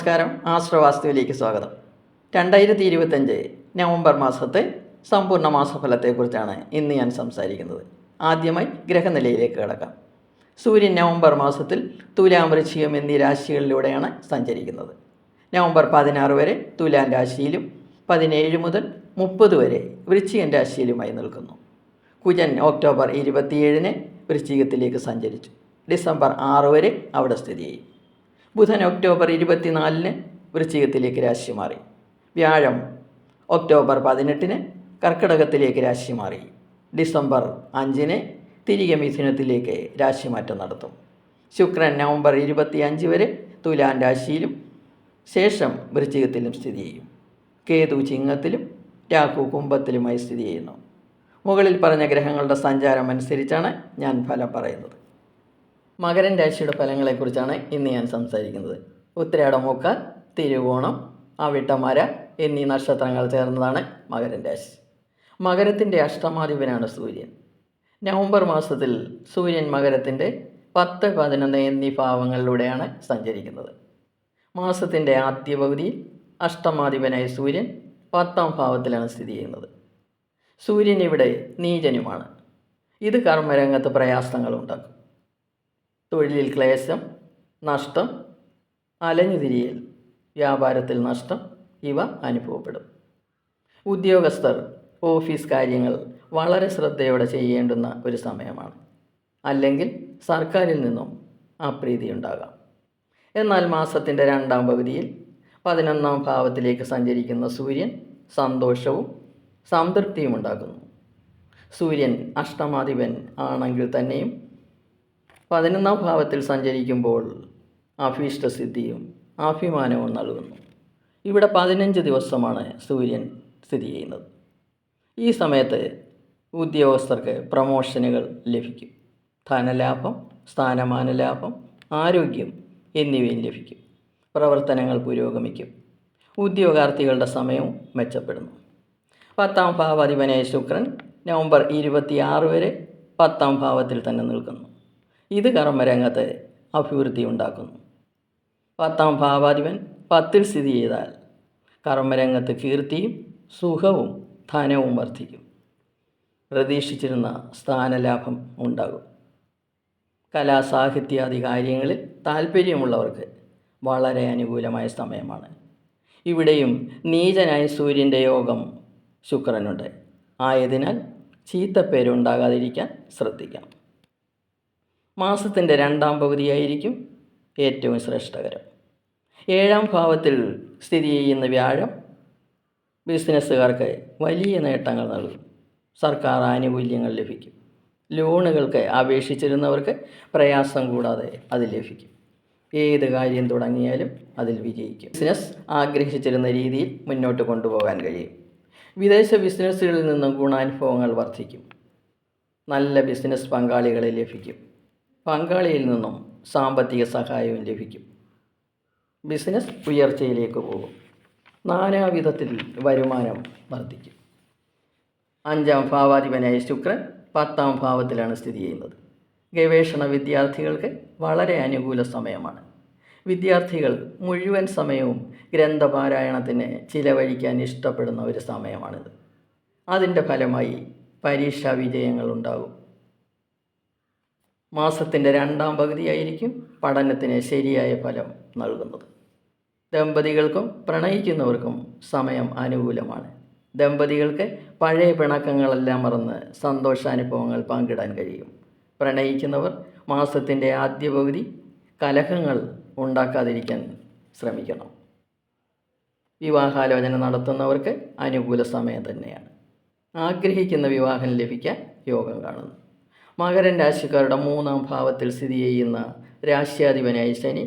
നമസ്കാരം. ആശ്രവാസ്തുവിലേക്ക് സ്വാഗതം. രണ്ടായിരത്തി ഇരുപത്തഞ്ച് നവംബർ മാസത്തെ സമ്പൂർണ മാസഫലത്തെക്കുറിച്ചാണ് ഇന്ന് ഞാൻ സംസാരിക്കുന്നത്. ആദ്യമായി ഗ്രഹനിലയിലേക്ക് കിടക്കാം. സൂര്യൻ നവംബർ മാസത്തിൽ തുലാം എന്നീ രാശികളിലൂടെയാണ് സഞ്ചരിക്കുന്നത്. നവംബർ പതിനാറ് വരെ തുലാം രാശിയിലും പതിനേഴ് മുതൽ മുപ്പത് വരെ വൃശ്ചികൻ രാശിയിലുമായി നിൽക്കുന്നു. കുജൻ ഒക്ടോബർ ഇരുപത്തിയേഴിന് വൃശ്ചികത്തിലേക്ക് സഞ്ചരിച്ചു. ഡിസംബർ ആറ് വരെ അവിടെ സ്ഥിതി ചെയ്യും ബുധൻ ഒക്ടോബർ ഇരുപത്തിനാലിന് വൃശ്ചികത്തിലേക്ക് രാശി മാറി. വ്യാഴം ഒക്ടോബർ പതിനെട്ടിന് കർക്കിടകത്തിലേക്ക് രാശി മാറി. ഡിസംബർ അഞ്ചിന് തിരികെ മിഥുനത്തിലേക്ക് രാശിമാറ്റം നടത്തും. ശുക്രൻ നവംബർ ഇരുപത്തിയഞ്ച് വരെ തുലാൻ രാശിയിലും ശേഷം വൃശ്ചികത്തിലും സ്ഥിതി ചെയ്യും. കേതു ചിങ്ങത്തിലും രാഹു കുംഭത്തിലുമായി സ്ഥിതി ചെയ്യുന്നു. മുകളിൽ പറഞ്ഞ ഗ്രഹങ്ങളുടെ സഞ്ചാരം അനുസരിച്ചാണ് ഞാൻ ഫലം പറയുന്നത്. മകരൻ രാശിയുടെ ഫലങ്ങളെക്കുറിച്ചാണ് ഇന്ന് ഞാൻ സംസാരിക്കുന്നത്. ഉത്തരാടമൂക്ക തിരുവോണം അവിട്ടമര എന്നീ നക്ഷത്രങ്ങൾ ചേർന്നതാണ് മകരൻ രാശി. മകരത്തിന്റെ അഷ്ടമാധിപനാണ് സൂര്യൻ. നവംബർ മാസത്തിൽ സൂര്യൻ മകരത്തിന്റെ പത്ത് പതിനൊന്ന് എന്നീ ഭാവങ്ങളിലൂടെയാണ് സഞ്ചരിക്കുന്നത്. മാസത്തിന്റെ ആദ്യ പകുതിയിൽ അഷ്ടമാധിപനായ സൂര്യൻ പത്താം ഭാവത്തിലാണ് സ്ഥിതി ചെയ്യുന്നത്. സൂര്യൻ ഇവിടെ നീചനുമാണ്. ഇത് കർമ്മരംഗത്ത് പ്രയാസങ്ങളുണ്ടാക്കും തൊഴിലിൽ ക്ലേശം നഷ്ടം അലഞ്ഞു തിരിയൽ വ്യാപാരത്തിൽ നഷ്ടം ഇവ അനുഭവപ്പെടും. ഉദ്യോഗസ്ഥർ ഓഫീസ് കാര്യങ്ങൾ വളരെ ശ്രദ്ധയോടെ ചെയ്യേണ്ടുന്ന ഒരു സമയമാണ്. അല്ലെങ്കിൽ സർക്കാരിൽ നിന്നും അപ്രീതി ഉണ്ടാകാം. എന്നാൽ മാസത്തിന്റെ രണ്ടാം പകുതിയിൽ പതിനൊന്നാം ഭാവത്തിലേക്ക് സഞ്ചരിക്കുന്ന സൂര്യൻ സന്തോഷവും സംതൃപ്തിയും ഉണ്ടാക്കുന്നു സൂര്യൻ അഷ്ടമാധിപൻ ആണെങ്കിൽ തന്നെയും പതിനൊന്നാം ഭാവത്തിൽ സഞ്ചരിക്കുമ്പോൾ അഭീഷ്ടസിദ്ധിയും ആഭിമാനവും നൽകുന്നു. ഇവിടെ പതിനഞ്ച് ദിവസമാണ് സൂര്യൻ സ്ഥിതി ചെയ്യുന്നത്. ഈ സമയത്ത് ഉദ്യോഗസ്ഥർക്ക് പ്രമോഷനുകൾ ലഭിക്കും. ധനലാഭം സ്ഥാനമാന ലാഭം ആരോഗ്യം എന്നിവയും ലഭിക്കും. പ്രവർത്തനങ്ങൾ പുരോഗമിക്കും. ഉദ്യോഗാർത്ഥികളുടെ സമയവും മെച്ചപ്പെടുന്നു. പത്താം ഭാവാധിപനായ ശുക്രൻ നവംബർ ഇരുപത്തിയാറ് വരെ പത്താം ഭാവത്തിൽ തന്നെ നിൽക്കുന്നു. ഇത് കർമ്മരംഗത്തെ അഭിവൃദ്ധി ഉണ്ടാക്കുന്നു. പത്താം ഭാവാധിപൻ പത്തിൽ സ്ഥിതി ചെയ്താൽ കർമ്മരംഗത്ത് കീർത്തിയും സുഖവും ധനവും വർദ്ധിക്കും. പ്രതീക്ഷിച്ചിരുന്ന സ്ഥാനലാഭം ഉണ്ടാകും. കലാസാഹിത്യാദി കാര്യങ്ങളിൽ താല്പര്യമുള്ളവർക്ക് വളരെ അനുകൂലമായ സമയമാണ്. ഇവിടെയും നീചനായ സൂര്യന്റെ യോഗം ശുക്രനുണ്ട്. ആയതിനാൽ ചീത്തപ്പേരുണ്ടാകാതിരിക്കാൻ ശ്രദ്ധിക്കണം മാസത്തിന്റെ രണ്ടാം പകുതിയായിരിക്കും ഏറ്റവും ശ്രേഷ്ഠകരം. ഏഴാം ഭാവത്തിൽ സ്ഥിതി ചെയ്യുന്ന വ്യാഴം ബിസിനസ്സുകാർക്ക് വലിയ നേട്ടങ്ങൾ നൽകും. സർക്കാർ ആനുകൂല്യങ്ങൾ ലഭിക്കും. ലോണുകൾക്ക് അപേക്ഷിച്ചിരുന്നവർക്ക് പ്രയാസം കൂടാതെ അത് ലഭിക്കും. ഏത് കാര്യം തുടങ്ങിയാലും അതിൽ വിജയിക്കും. ബിസിനസ് ആഗ്രഹിച്ചിരുന്ന രീതിയിൽ മുന്നോട്ട് കൊണ്ടുപോകാൻ കഴിയും. വിദേശ ബിസിനസ്സുകളിൽ നിന്നും ഗുണാനുഭവങ്ങൾ വർദ്ധിക്കും. നല്ല ബിസിനസ് പങ്കാളികളെ ലഭിക്കും. പങ്കാളിയിൽ നിന്നും സാമ്പത്തിക സഹായവും ലഭിക്കും. ബിസിനസ് ഉയർച്ചയിലേക്ക് പോകും. നാനാവിധത്തിൽ വരുമാനം വർദ്ധിക്കും. അഞ്ചാം ഭാവാധിപനായ ശുക്രൻ പത്താം ഭാവത്തിലാണ് സ്ഥിതി ചെയ്യുന്നത്. ഗവേഷണ വിദ്യാർത്ഥികൾക്ക് വളരെ അനുകൂല സമയമാണ്. വിദ്യാർത്ഥികൾ മുഴുവൻ സമയവും ഗ്രന്ഥപാരായണത്തിന് ചിലവഴിക്കാൻ ഇഷ്ടപ്പെടുന്ന ഒരു സമയമാണിത്. അതിന്റെ ഫലമായി പരീക്ഷാ വിജയങ്ങൾ ഉണ്ടാകും. മാസത്തിന്റെ രണ്ടാം പകുതിയായിരിക്കും പഠനത്തിന് ശരിയായ ഫലം നൽകുന്നത്. ദമ്പതികൾക്കും പ്രണയിക്കുന്നവർക്കും സമയം അനുകൂലമാണ്. ദമ്പതികൾക്ക് പഴയ പിണക്കങ്ങളെല്ലാം മറന്ന് സന്തോഷാനുഭവങ്ങൾ പങ്കിടാൻ കഴിയും. പ്രണയിക്കുന്നവർ മാസത്തിന്റെ ആദ്യ പകുതി കലഹങ്ങൾ ഉണ്ടാക്കാതിരിക്കാൻ ശ്രമിക്കണം. വിവാഹാലോചന നടത്തുന്നവർക്ക് അനുകൂല സമയം തന്നെയാണ്. ആഗ്രഹിക്കുന്ന വിവാഹം ലഭിക്കാൻ യോഗം കാണുന്നു. മകരൻ രാശിക്കാരുടെ മൂന്നാം ഭാവത്തിൽ സ്ഥിതി ചെയ്യുന്ന രാശ്യാധിപനായ ശനി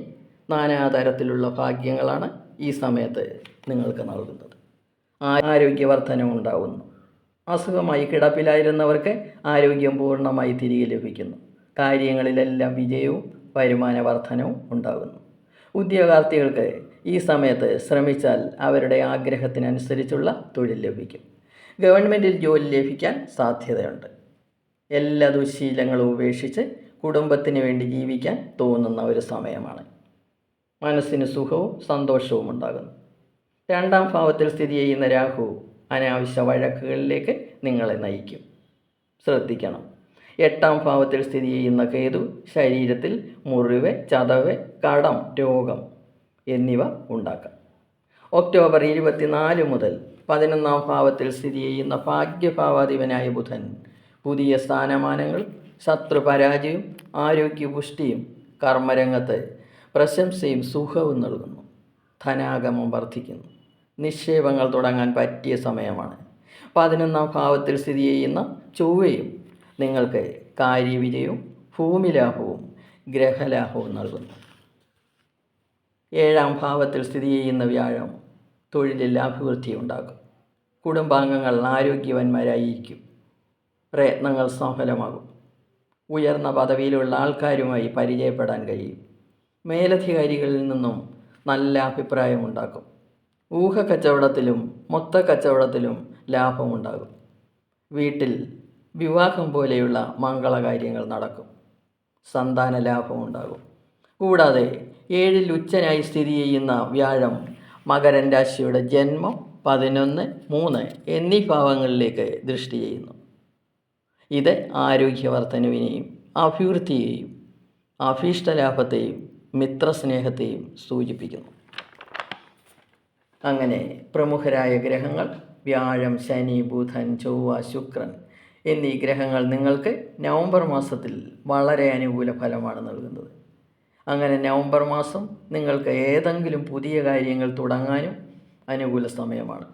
നാനാതരത്തിലുള്ള ഭാഗ്യങ്ങളാണ് ഈ സമയത്ത് നിങ്ങൾക്ക് നൽകുന്നത്. ആരോഗ്യവർദ്ധനം ഉണ്ടാകുന്നു അസുഖമായി കിടപ്പിലായിരുന്നവർക്ക് ആരോഗ്യം പൂർണമായി തിരികെ ലഭിക്കുന്നു. കാര്യങ്ങളിലെല്ലാം വിജയവും വരുമാന വർധനവും ഉണ്ടാകുന്നു. ഉദ്യോഗാർത്ഥികൾക്ക് ഈ സമയത്ത് ശ്രമിച്ചാൽ അവരുടെ ആഗ്രഹത്തിനനുസരിച്ചുള്ള തൊഴിൽ ലഭിക്കും. ഗവൺമെന്റിൽ ജോലി ലഭിക്കാൻ സാധ്യതയുണ്ട്. എല്ലാ ദുശീലങ്ങളും ഉപേക്ഷിച്ച് കുടുംബത്തിന് വേണ്ടി ജീവിക്കാൻ തോന്നുന്ന ഒരു സമയമാണ്. മനസ്സിന് സുഖവും സന്തോഷവും ഉണ്ടാകുന്നു. രണ്ടാം ഭാവത്തിൽ സ്ഥിതി ചെയ്യുന്ന രാഹു അനാവശ്യ വഴക്കുകളിലേക്ക് നിങ്ങളെ നയിക്കും. ശ്രദ്ധിക്കണം. എട്ടാം ഭാവത്തിൽ സ്ഥിതി ചെയ്യുന്ന കേതു ശരീരത്തിൽ മുറിവ് ചതവ് കടം രോഗം എന്നിവ ഉണ്ടാക്കാം. ഒക്ടോബർ ഇരുപത്തിനാല് മുതൽ പതിനൊന്നാം ഭാവത്തിൽ സ്ഥിതി ചെയ്യുന്ന ഭാഗ്യഭാവാധിപനായ ബുധൻ പുതിയ സ്ഥാനമാനങ്ങൾ ശത്രുപരാജയവും ആരോഗ്യപുഷ്ടിയും കർമ്മരംഗത്ത് പ്രശംസയും സുഖവും നൽകുന്നു. ധനാഗമം വർദ്ധിക്കുന്നു. നിക്ഷേപങ്ങൾ തുടങ്ങാൻ പറ്റിയ സമയമാണ്. പതിനൊന്നാം ഭാവത്തിൽ സ്ഥിതി ചെയ്യുന്ന ചൊവ്വയും നിങ്ങൾക്ക് കാര്യവിജയവും ഭൂമിലാഭവും ഗ്രഹലാഭവും നൽകുന്നു. ഏഴാം ഭാവത്തിൽ സ്ഥിതി ചെയ്യുന്ന വ്യാഴം തൊഴിലിൽ അഭിവൃദ്ധി ഉണ്ടാകും കുടുംബാംഗങ്ങൾ ആരോഗ്യവാന്മാരായിരിക്കും. പ്രയത്നങ്ങൾ സഫലമാകും. ഉയർന്ന പദവിയിലുള്ള ആൾക്കാരുമായി പരിചയപ്പെടാൻ കഴിയും. മേലധികാരികളിൽ നിന്നും നല്ല അഭിപ്രായമുണ്ടാക്കും ഊഹ കച്ചവടത്തിലും മൊത്ത കച്ചവടത്തിലും ലാഭമുണ്ടാകും. വീട്ടിൽ വിവാഹം പോലെയുള്ള മംഗളകാര്യങ്ങൾ നടക്കും. സന്താന ലാഭമുണ്ടാകും. കൂടാതെ ഏഴിൽ ഉച്ചനായി സ്ഥിതി ചെയ്യുന്ന വ്യാഴം മകരൻ രാശിയുടെ ജന്മം പതിനൊന്ന് മൂന്ന് എന്നീ ഭാവങ്ങളിലേക്ക് ദൃഷ്ടി ചെയ്യുന്നു. ഇത് ആരോഗ്യവർദ്ധനവിനെയും അഭിവൃദ്ധിയെയും അഭീഷ്ടലാഭത്തെയും മിത്രസ്നേഹത്തെയും സൂചിപ്പിക്കുന്നു. അങ്ങനെ പ്രമുഖരായ ഗ്രഹങ്ങൾ വ്യാഴം ശനി ബുധൻ ചൊവ്വ ശുക്രൻ എന്നീ ഗ്രഹങ്ങൾ നിങ്ങൾക്ക് നവംബർ മാസത്തിൽ വളരെ അനുകൂല ഫലമാണ് നൽകുന്നത്. അങ്ങനെ നവംബർ മാസം നിങ്ങൾക്ക് ഏതെങ്കിലും പുതിയ കാര്യങ്ങൾ തുടങ്ങാനും അനുകൂല സമയമാണ്.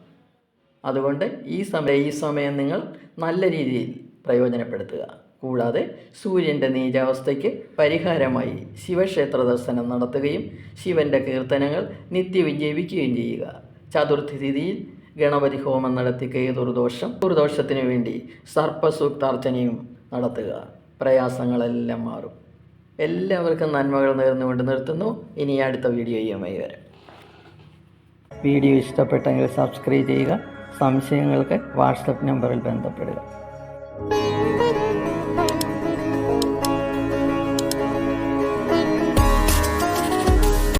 അതുകൊണ്ട് ഈ സമയം ഈ സമയം നിങ്ങൾ നല്ല രീതിയിൽ പ്രയോജനപ്പെടുത്തുക. കൂടാതെ സൂര്യന്റെ നീചാവസ്ഥയ്ക്ക് പരിഹാരമായി ശിവക്ഷേത്ര ദർശനം നടത്തുകയും ശിവന്റെ കീർത്തനങ്ങൾ നിത്യവും ജപിക്കുകയും ചെയ്യുക. ചതുർത്ഥി തിഥിയിൽ ഗണപതി ഹോമം നടത്തി കേതുർദോഷം ദുർദോഷത്തിനു വേണ്ടി സർപ്പസൂക്താർച്ചനയും നടത്തുക. പ്രയാസങ്ങളെല്ലാം മാറും. എല്ലാവർക്കും നന്മകൾ നേർന്നുകൊണ്ട് നിർത്തുന്നു. ഇനി അടുത്ത വീഡിയോയുമായി വരാം. വീഡിയോ ഇഷ്ടപ്പെട്ടെങ്കിൽ സബ്സ്ക്രൈബ് ചെയ്യുക. സംശയങ്ങൾക്ക് വാട്സപ്പ് നമ്പറിൽ ബന്ധപ്പെടുക.